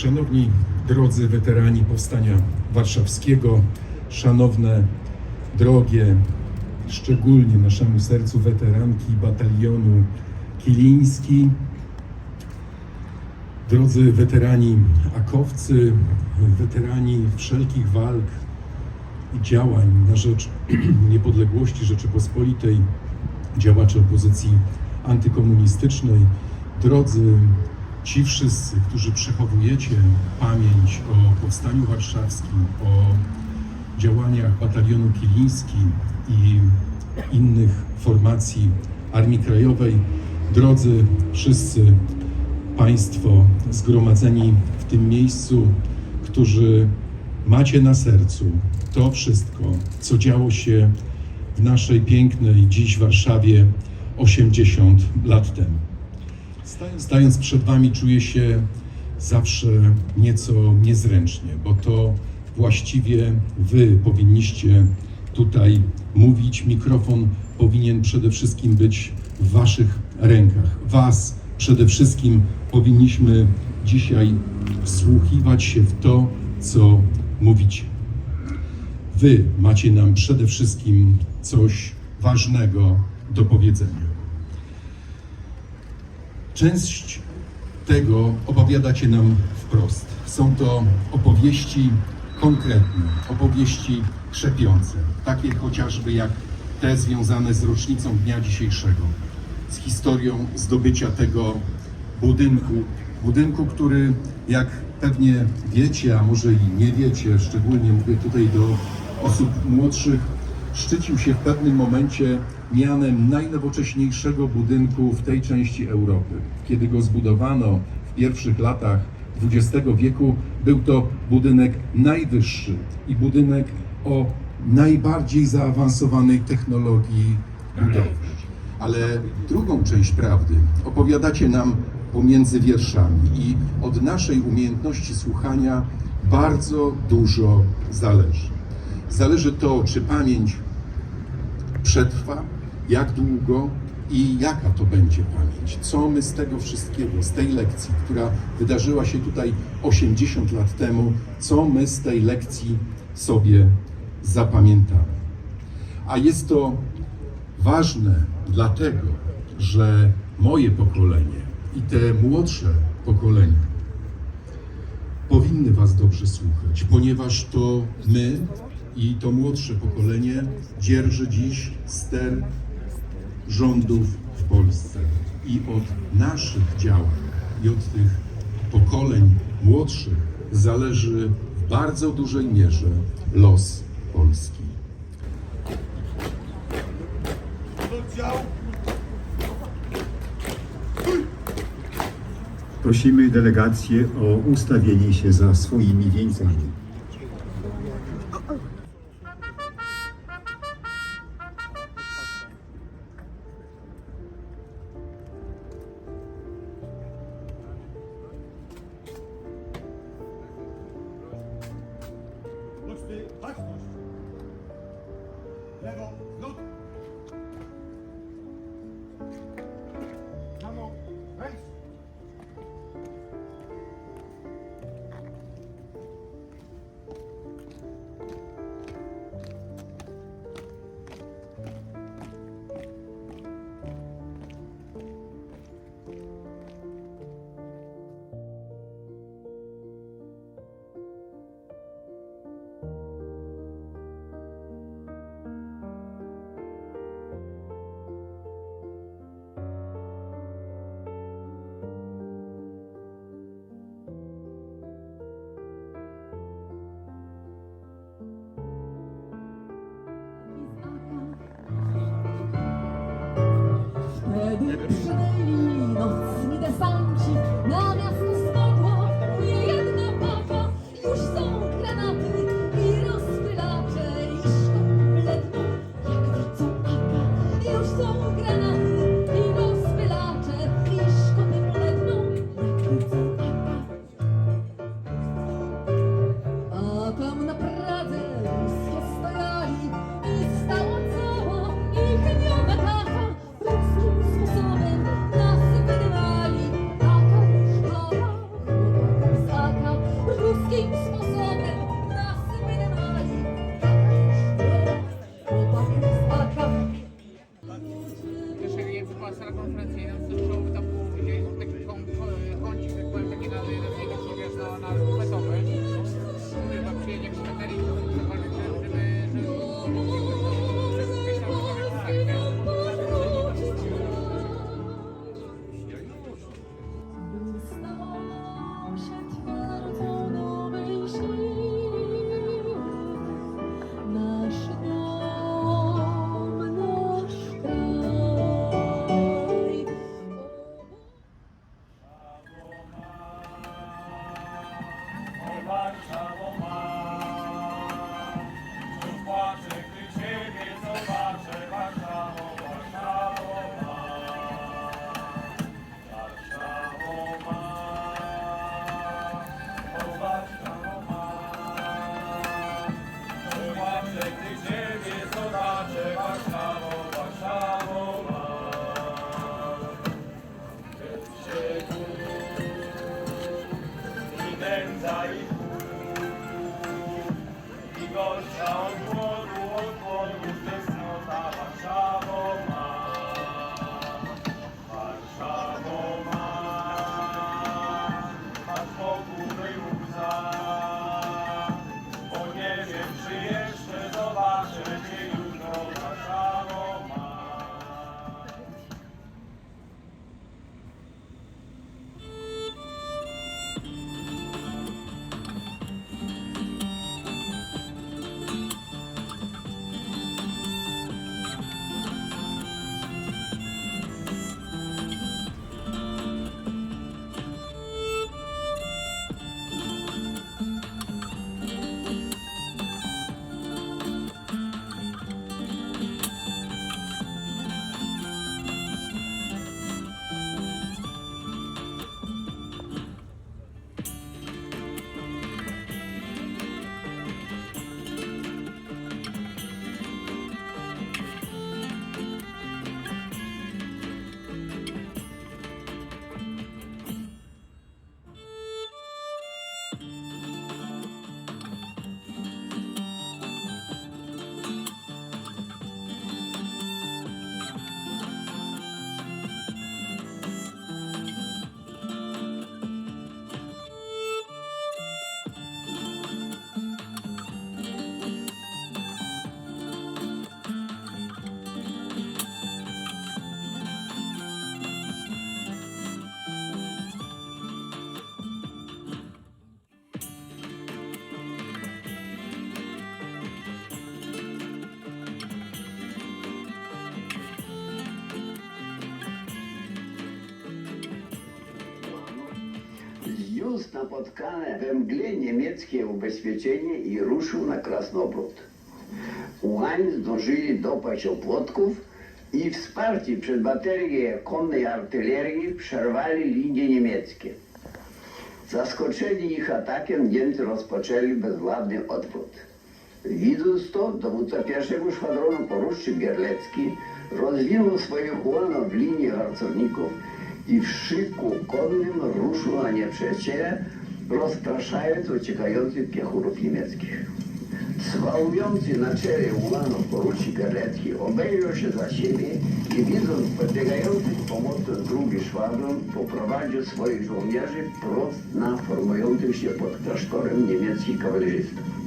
Szanowni drodzy weterani Powstania Warszawskiego, szanowne, drogie, szczególnie naszemu sercu weteranki batalionu Kiliński, drodzy weterani akowcy, weterani wszelkich walk i działań na rzecz niepodległości Rzeczypospolitej, działacze opozycji antykomunistycznej, drodzy ci wszyscy, którzy przechowujecie pamięć o Powstaniu Warszawskim, o działaniach Batalionu Kiliński i innych formacji Armii Krajowej, drodzy wszyscy Państwo zgromadzeni w tym miejscu, którzy macie na sercu to wszystko, co działo się w naszej pięknej dziś Warszawie 80 lat temu. Stając, przed Wami czuję się zawsze nieco niezręcznie, bo to właściwie Wy powinniście tutaj mówić. Mikrofon powinien przede wszystkim być w Waszych rękach. Was przede wszystkim powinniśmy dzisiaj wsłuchiwać się w to, co mówicie. Wy macie nam przede wszystkim coś ważnego do powiedzenia. Część tego opowiadacie nam wprost. Są to opowieści konkretne, opowieści krzepiące, takie chociażby jak te związane z rocznicą dnia dzisiejszego, z historią zdobycia tego budynku, budynku, który jak pewnie wiecie, a może i nie wiecie, szczególnie mówię tutaj do osób młodszych, szczycił się w pewnym momencie mianem najnowocześniejszego budynku w tej części Europy. Kiedy go zbudowano w pierwszych latach XX wieku, był to budynek najwyższy i budynek o najbardziej zaawansowanej technologii budowy. Ale drugą część prawdy opowiadacie nam pomiędzy wierszami i od naszej umiejętności słuchania bardzo dużo zależy. Zależy to, czy pamięć przetrwa, jak długo i jaka to będzie pamięć. Co my z tego wszystkiego, z tej lekcji, która wydarzyła się tutaj 80 lat temu, co my z tej lekcji sobie zapamiętamy. A jest to ważne dlatego, że moje pokolenie i te młodsze pokolenia powinny Was dobrze słuchać, ponieważ to my i to młodsze pokolenie dzierży dziś ster rządów w Polsce. I od naszych działań i od tych pokoleń młodszych zależy w bardzo dużej mierze los Polski. Prosimy delegację o ustawienie się za swoimi wieńcami. ediyoruz. Zniósł napotkane we mgle niemieckie ubezpieczenie i ruszył na Krasnobród. Ułań zdążyli dopaść opłotków i wsparci przez baterię konnej artylerii przerwali linie niemieckie. Zaskoczeni ich atakiem Niemcy rozpoczęli bezwładny odwrót. Widząc to, dowódca pierwszego szwadronu porucznik Bierlecki rozwinął swoje chłono w linii harcowników i w szyku konnym ruszył na nieprzyjaciela, rozpraszając uciekających piechurów niemieckich. Swałujący na czele ułanów porucznik Bierlecki obejrzał się za siebie i widząc podbiegających pomocą drugi szwadron, poprowadził swoich żołnierzy prost na formujących się pod klasztorem niemieckich kawalerzystów.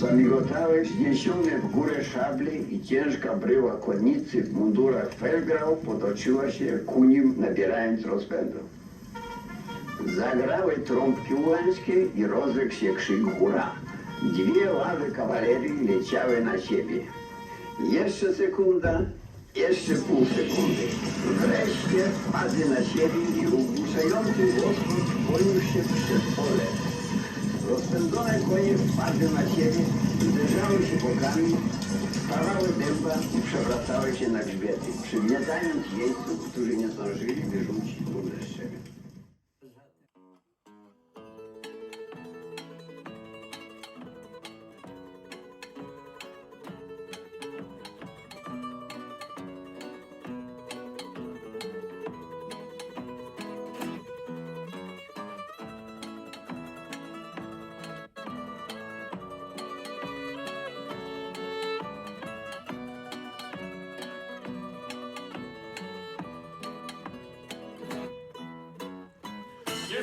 Zamigotały zniesione w górę szable i ciężka bryła konnicy w mundurach felgrał potoczyła się ku nim, nabierając rozpędu. Zagrały trąbki ułańskie i rozległ się krzyk hurra. Dwie ławy kawalerii leciały na siebie. Jeszcze sekunda, jeszcze pół sekundy. Wreszcie wpadły na siebie i ugłuszający łoskot poniósł się przez pole. Rozpędzone konie wpadły na siebie, uderzały się bokami, stawały dęba i przewracały się na grzbiety, przygniatając jeźdźców, którzy nie zdążyli wyrzucić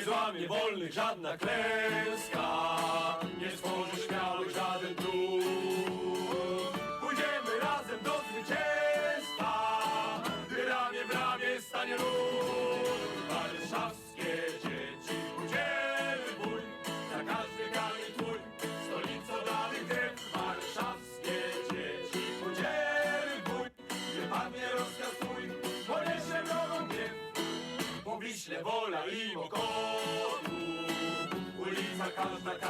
Złamie wolnych żadna klęska, nie stworzy śmiałych żaden trud. Pójdziemy razem do zwycięstwa, gdy ramię w ramię stanie lud. Warszawskie dzieci, udzielny bój, za każdy kamień twój, stolicą danych krew. Warszawskie dzieci, udzielny bój, gdy padnie rozkaz twój, poniesie wrogą gniew. Po Wiśle wola i Mokotu Sounds like